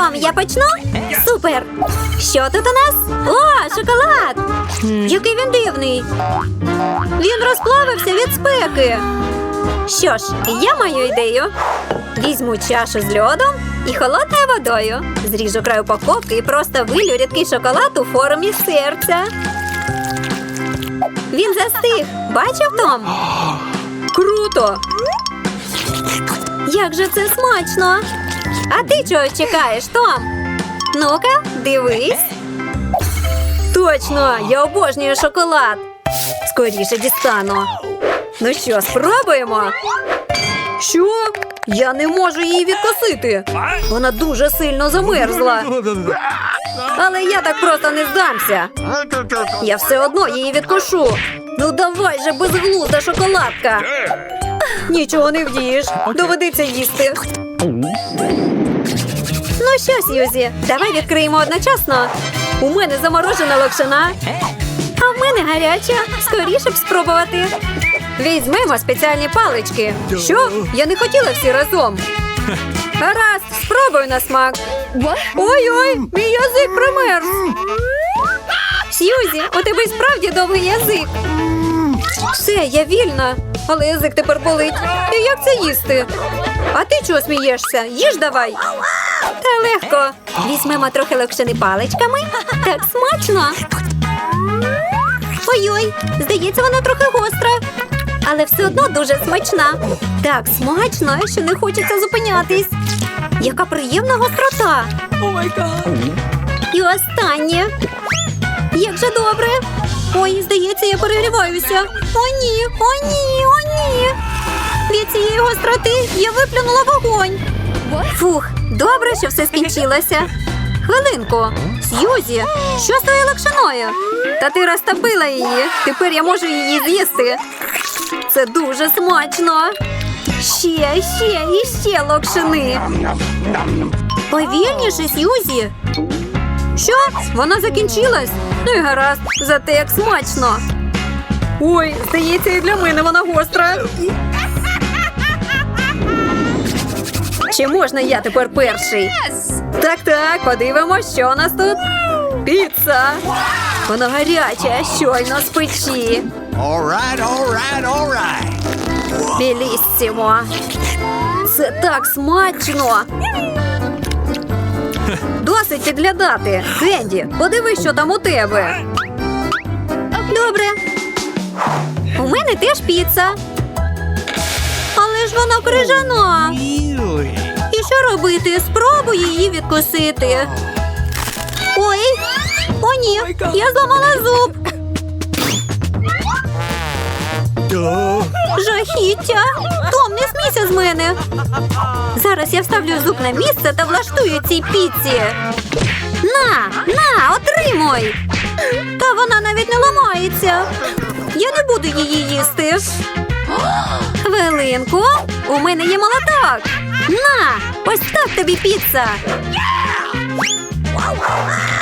Том, я почну? Супер! Що тут у нас? О, шоколад! Який він дивний. Він розплавився від спеки. Що ж, я маю ідею. Візьму чашу з льодом і холодною водою. Зріжу край упаковки і просто вилю рідкий шоколад у формі серця. Він застиг. Бачив Том? Круто! Як же це смачно! А ти чого чекаєш, Том? Ну-ка, дивись. Точно, я обожнюю шоколад. Скоріше дістану. Ну що, спробуємо? Що? Я не можу її відкосити. Вона дуже сильно замерзла. Але я так просто не здамся. Я все одно її відкошу. Ну давай же безглузда шоколадка. Нічого не вдієш. Доведеться їсти. Ну що, Сьюзі, давай відкриємо одночасно. У мене заморожена локшина, а в мене гаряча. Скоріше б спробувати. Візьмемо спеціальні палички. Що? Я не хотіла всі разом. Гаразд, спробуй на смак. Ой-ой, мій язик промерз. Сьюзі, у тебе справді довгий язик. Все, я вільна, але язик тепер болить. І як це їсти? А ти чого смієшся? Їж давай. Та легко. Візьмемо трохи локшини паличками. Так смачно. Ой-ой, здається, вона трохи гостра. Але все одно дуже смачна. Так смачно, що не хочеться зупинятись. Яка приємна гострота. І останнє. Як же добре. Ой, здається, я перегріваюся. О, ні, о, ні, о, ні. Від цієї гостроти я виплюнула вогонь. Фух, добре, що все скінчилося. Хвилинку, Сьюзі, що з твоєю лакшиною? Та ти розтопила її. Тепер я можу її з'їсти. Це дуже смачно. Ще, ще і ще локшини. Повільніше, Сьюзі. Що? Вона закінчилась? Ну і гаразд, зате як смачно. Ой, здається, і для мене вона гостра. Чи можна я тепер перший? Так, так, подивимось, що у нас тут. Піца. Вона гаряча, щойно з печі. Біліссімо. Це так смачно. Досить підглядати. Кенді, подивись, що там у тебе. Добре. У мене теж піца. Але ж вона крижана. Що робити? Спробуй її відкусити. Ой, о ні, я зламала зуб. Жахіття! Том, не смійся з мене. Зараз я вставлю зуб на місце та влаштую цій піці. На, на, отримуй! Та вона навіть не ламається. Я не буду її їсти. Хвилинку, у мене є молоток. На, ось так тобі піца.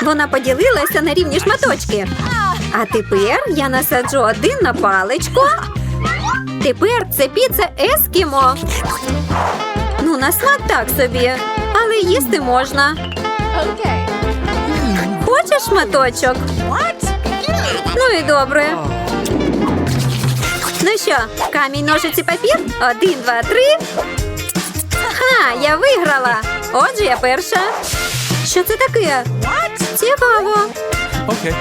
Вона поділилася на рівні шматочки. А тепер я насаджу один на паличку. Тепер це піца ескімо. Ну, на смак так собі, але їсти можна. Хочеш шматочок? Ну і добре. Ну що, камінь, ножиці, папір? Один, два, три. Ха, я виграла. Отже, я перша. Що це таке? Цікаво. Okay.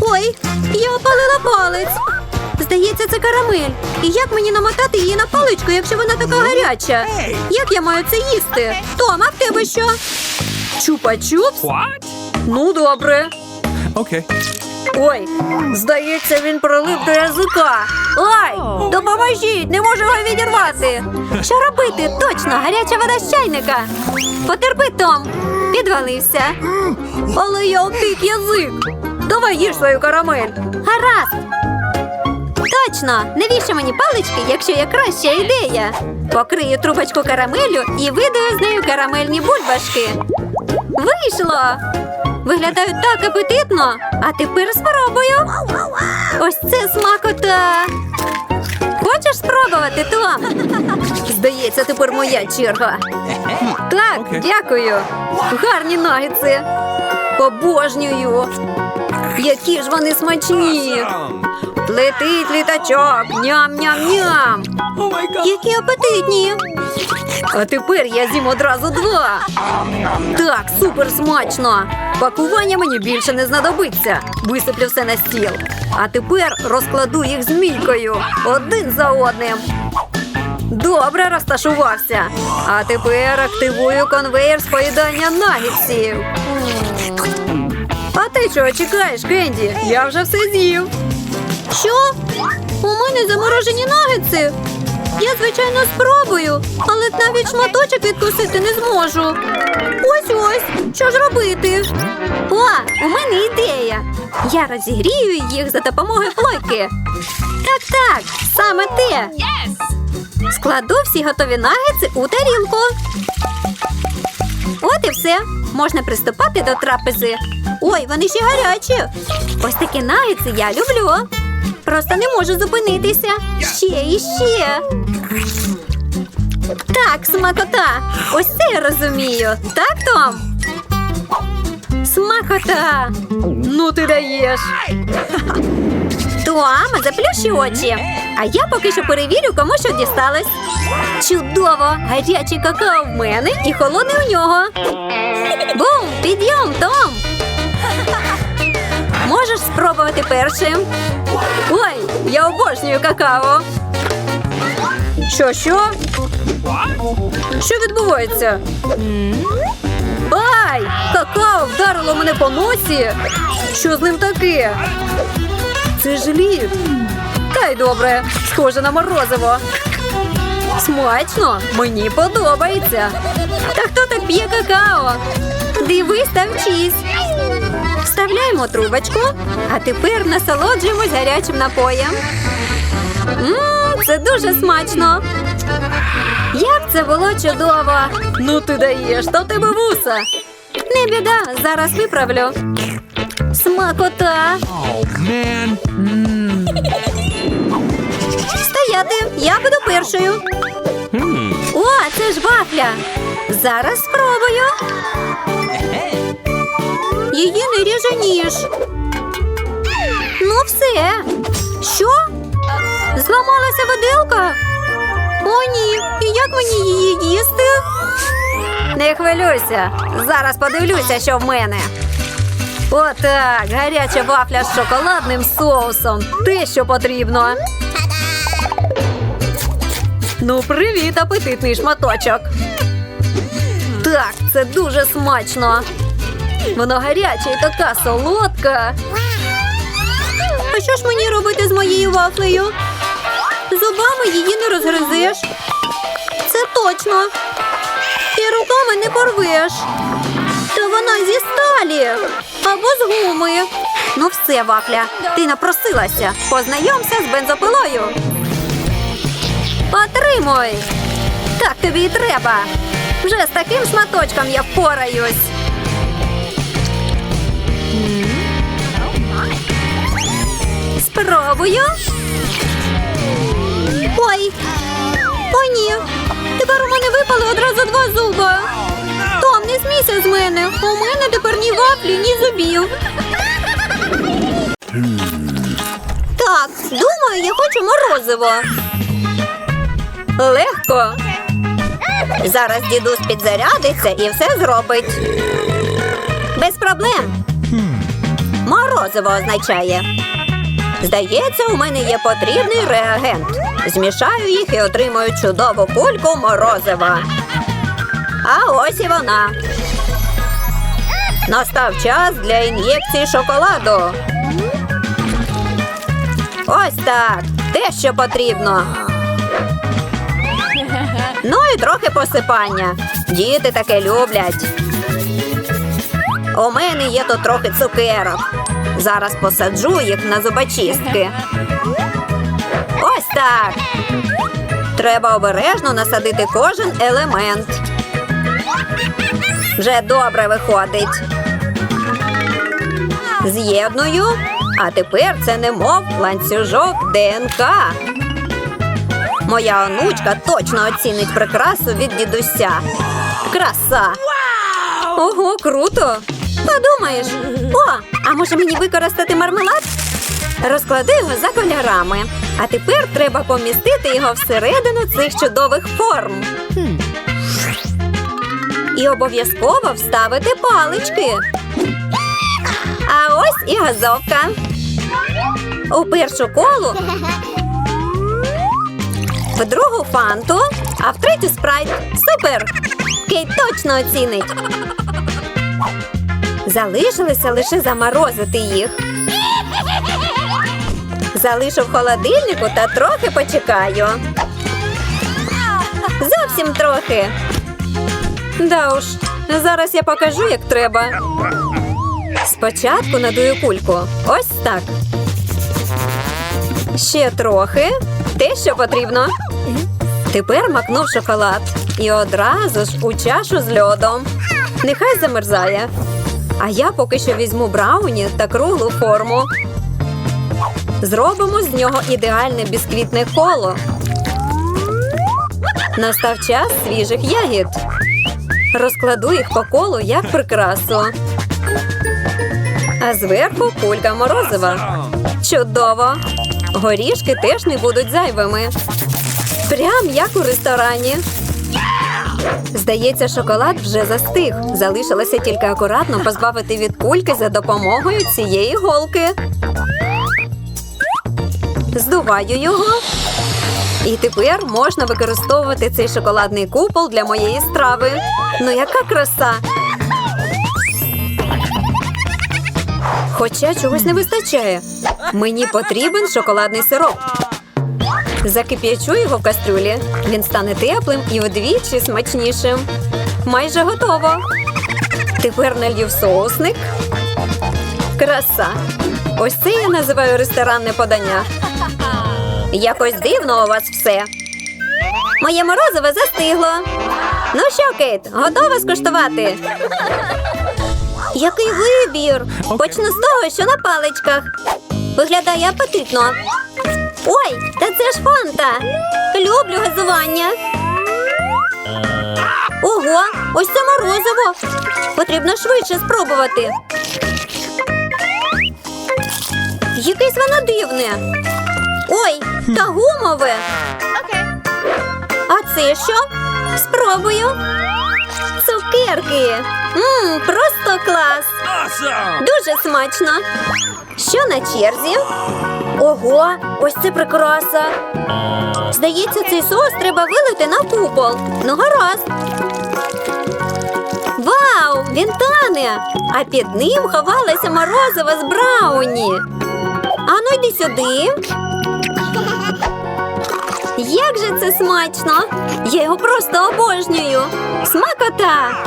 Ой, я опалила палець. Здається, це карамель. І як мені намотати її на паличку, якщо вона така гаряча? Як я маю це їсти? Том, а в тебе що? Чупа-чупс? Ну, добре. Okay. Ой, здається, він прилип до язика. Ай, допоможіть, не можу його відірвати. Що робити? Точно, гаряча вода з чайника. Потерпи, Том. Підвалився. Але я обтик язик. Давай їж свою карамель. Гаразд. Точно, навіщо мені палички, якщо є краща ідея? Покрию трубочку карамелю і видаю з нею карамельні бульбашки. Вийшло! Виглядають так апетитно. А тепер спробую. Ось це смакота. Хочеш спробувати, Том? Здається, тепер моя черга. Так, дякую. Гарні нагетси. Обожнюю. Які ж вони смачні. Летить літачок. Ням-ням-ням. Які апетитні. А тепер я з'їм одразу два. Так, супер смачно. Пакування мені більше не знадобиться. Висиплю все на стіл. А тепер розкладу їх змійкою один за одним. Добре розташувався. А тепер активую конвейер з поїдання нагідсів. А ти чого чекаєш, Кенді? Я вже все з'їв. Що? У мене заморожені нагетси. Я, звичайно, спробую, але навіть шматочок відкусити не зможу. Ось ось, що ж робити? О, у мене ідея. Я розігрію їх за допомогою плойки. Так, так, саме те. Складу всі готові нагетси у тарілку. От і все. Можна приступати до трапези. Ой, вони ще гарячі. Ось такі нагетси я люблю. Просто не можу зупинитися. Ще і ще. Так, смакота. Ось це я розумію. Так, Том? Смакота. Ну ти даєш. Том, заплющи очі. А я поки що перевірю, кому що дісталось. Чудово! Гарячий какао в мене і холодний у нього. Бум! Підйом, Том! Можеш спробувати першим. Ой, я обожнюю какао. Що, що? Що відбувається? Ай! Какао вдарило мене по носі. Що з ним таке? Це ж лід. Та й добре, схоже на морозиво. Смачно, мені подобається. Та хто так п'є какао? Дивись та вчись. Вставляємо трубочку, а тепер насолоджуємось гарячим напоєм. Мм, це дуже смачно. Як це було чудово! Ну ти даєш, в тебе вуса. Не біда, зараз виправлю. Смакота. Oh, man. Стояти, я буду першою. О, це ж вафля. Зараз спробую. Її не ріже ніж. Ну, все. Що? Зламалася виделка? О, ні. І як мені її їсти? Не хвилюйся. Зараз подивлюся, що в мене. Отак, гаряча вафля з шоколадним соусом. Те, що потрібно. Ну, привіт, апетитний шматочок. Так, це дуже смачно. Воно гаряче і така солодка. А що ж мені робити з моєю вафлею? Зубами її не розгризеш. Це точно. І руками не порвеш. Та вона зі сталі або з гуми. Ну все, вафля, ти напросилася. Познайомся з бензопилою. Отримуй! Так тобі і треба. Вже з таким шматочком я впораюсь. Спробую. Ой. О, ні. Тепер у мене випало одразу два зуба. Том, не смійся з мене. У мене тепер ні вафлі, ні зубів. Так, думаю, я хочу морозиво. Легко. Зараз дідусь підзарядиться і все зробить. Без проблем. Морозиво означає. Здається, у мене є потрібний реагент. Змішаю їх і отримую чудову кульку морозива. А ось і вона. Настав час для ін'єкції шоколаду. Ось так. Те, що потрібно. Ну і трохи посипання. Діти таке люблять. У мене є тут трохи цукерок. Зараз посаджу їх на зубочистки. Ось так. Треба обережно насадити кожен елемент. Вже добре виходить. З'єдную, а тепер це немов ланцюжок ДНК. Моя онучка точно оцінить прикрасу від дідуся. Краса! Ого, круто! Подумаєш. О, а може мені використати мармелад? Розклади його за кольорами. А тепер треба помістити його всередину цих чудових форм. І обов'язково вставити палички. А ось і газовка. У першу колу, в другу фанту, а в третю спрайт. Супер! Кейт точно оцінить. Залишилося лише заморозити їх. Залишу в холодильнику та трохи почекаю. Зовсім трохи. Да уж, зараз я покажу, як треба. Спочатку надую кульку. Ось так. Ще трохи. Те, що потрібно. Тепер макнув шоколад і одразу ж у чашу з льодом. Нехай замерзає. А я поки що візьму брауні та круглу форму. Зробимо з нього ідеальне бісквітне коло. Настав час свіжих ягід. Розкладу їх по колу як прикрасу. А зверху кулька морозива. Чудово! Горішки теж не будуть зайвими. Прям як у ресторані. Здається, шоколад вже застиг. Залишилося тільки акуратно позбавити від кульки за допомогою цієї голки. Здуваю його. І тепер можна використовувати цей шоколадний купол для моєї страви. Ну яка краса! Хоча чогось не вистачає. Мені потрібен шоколадний сироп. Закип'ячу його в кастрюлі. Він стане теплим і вдвічі смачнішим. Майже готово. Тепер налью в соусник. Краса. Ось це я називаю ресторанне подання. Якось дивно у вас все. Моє морозиво застигло. Ну що, Кейт, готова скуштувати? Який вибір! Почну з того, що на паличках. Виглядає апетитно. Ой, та це ж фанта. Люблю газування. Ого, ось це морозиво. Потрібно швидше спробувати. Якесь воно дивне. Ой, та гумове. А це що? Спробую. Цукерки. Мм, просто клас. Дуже смачно. Що на черзі? Ого, ось це прикраса. Здається, цей соус треба вилити на купол. Ну, гаразд. Вау! Він тане! А під ним ховалася морозива з брауні. Ану, йди сюди. Як же це смачно! Я його просто обожнюю. Смакота!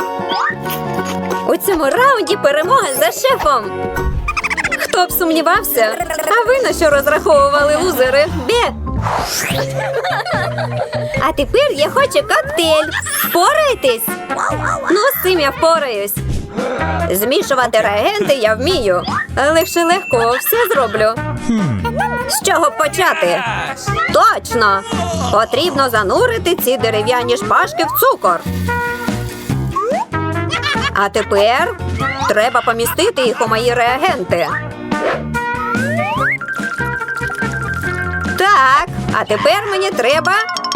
У цьому раунді перемога за шефом. Хто б сумнівався? А ви на що розраховували лузери? Бє! А тепер я хочу коктейль. Впораєтесь? Ну, з цим я впораюсь. Змішувати реагенти я вмію. Легше легко все зроблю. З чого почати? Точно! Потрібно занурити ці дерев'яні шпажки в цукор. А тепер треба помістити їх у мої реагенти. Так, а тепер мені треба.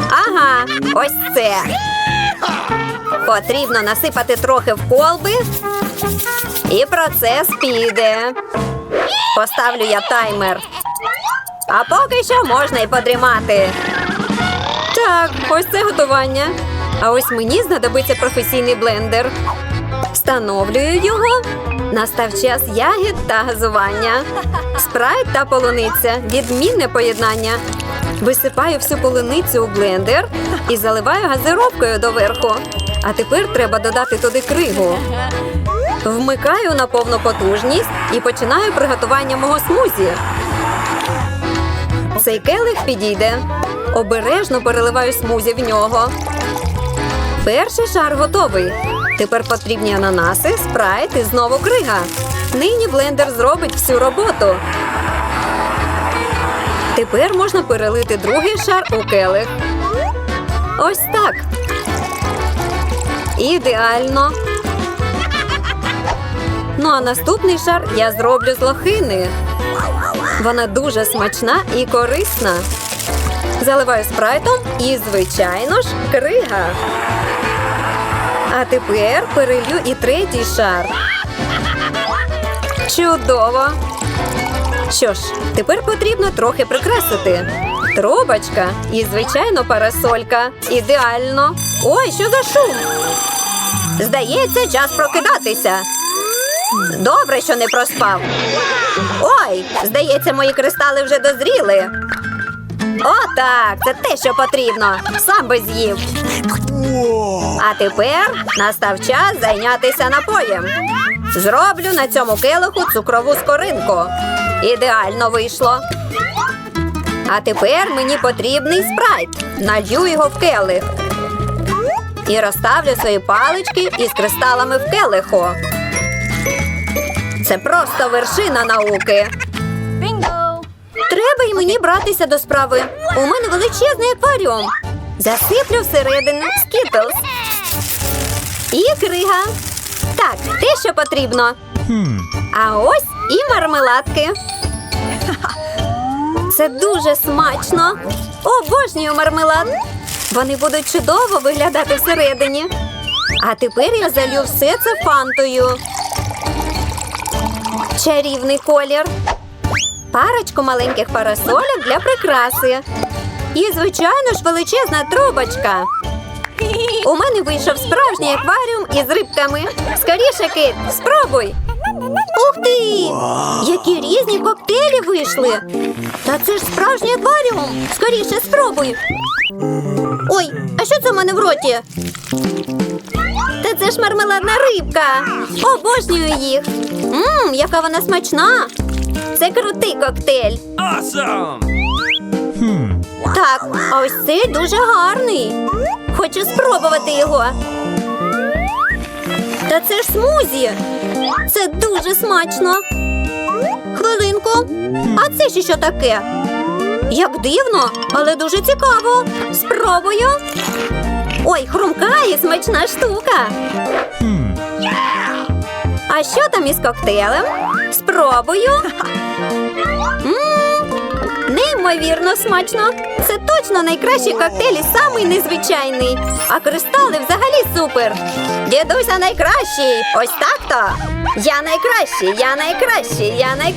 Ага, ось це. Потрібно насипати трохи в колби. І процес піде. Поставлю я таймер. А поки що можна й подрімати. Так, ось це готування. А ось мені знадобиться професійний блендер. Встановлюю його. Настав час ягід та газування. Спрайт та полуниця. Відмінне поєднання. Висипаю всю полуницю у блендер і заливаю газировкою доверху. А тепер треба додати туди кригу. Вмикаю на повну потужність і починаю приготування мого смузі. Цей келих підійде. Обережно переливаю смузі в нього. Перший шар готовий. Тепер потрібні ананаси, спрайт і знову крига. Нині блендер зробить всю роботу. Тепер можна перелити другий шар у келих. Ось так. Ідеально. Ну а наступний шар я зроблю з лохини. Вона дуже смачна і корисна. Заливаю спрайтом і, звичайно ж, крига. А тепер перелью і третій шар. Чудово! Що ж, тепер потрібно трохи прикрасити. Трубочка і, звичайно, парасолька. Ідеально. Ой, що за шум? Здається, час прокидатися. Добре, що не проспав. Ой, здається, мої кристали вже дозріли. О, так, це те, що потрібно. Сам би з'їв. А тепер настав час зайнятися напоєм. Зроблю на цьому келиху цукрову скоринку. Ідеально вийшло. А тепер мені потрібний спрайт. Налью його в келих. І розставлю свої палички із кристалами в келиху. Це просто вершина науки. Треба й мені братися до справи. У мене величезний акваріум. Засиплю всередину скітлз. І крига. Так, те, що потрібно. А ось і мармеладки. Це дуже смачно. Обожнюю мармелад. Вони будуть чудово виглядати всередині. А тепер я залью все це фантою. Чарівний колір. Парочку маленьких парасолів для прикраси. І, звичайно ж, величезна трубочка. У мене вийшов справжній акваріум із рибками. Скоріше, Кит, спробуй. Ух ти! Які різні коктейлі вийшли. Та це ж справжній акваріум. Скоріше спробуй. Ой, а що це в мене в роті? Та це ж мармеладна рибка. Обожнюю їх. Мм, яка вона смачна. Це крутий коктейль. Awesome! Так, а ось цей дуже гарний. Хочу спробувати його. Та це ж смузі. Це дуже смачно. Хвилинку. А це ще що таке? Як дивно, але дуже цікаво. Спробую. Ой, хрумка і смачна штука. А що там із коктейлем? Спробую. М, Неймовірно смачно. Це точно найкращий коктейль і самий незвичайний. А кристали взагалі супер. Дідуся найкращий. Ось так то. Я найкращий, я найкращий, я найкращий.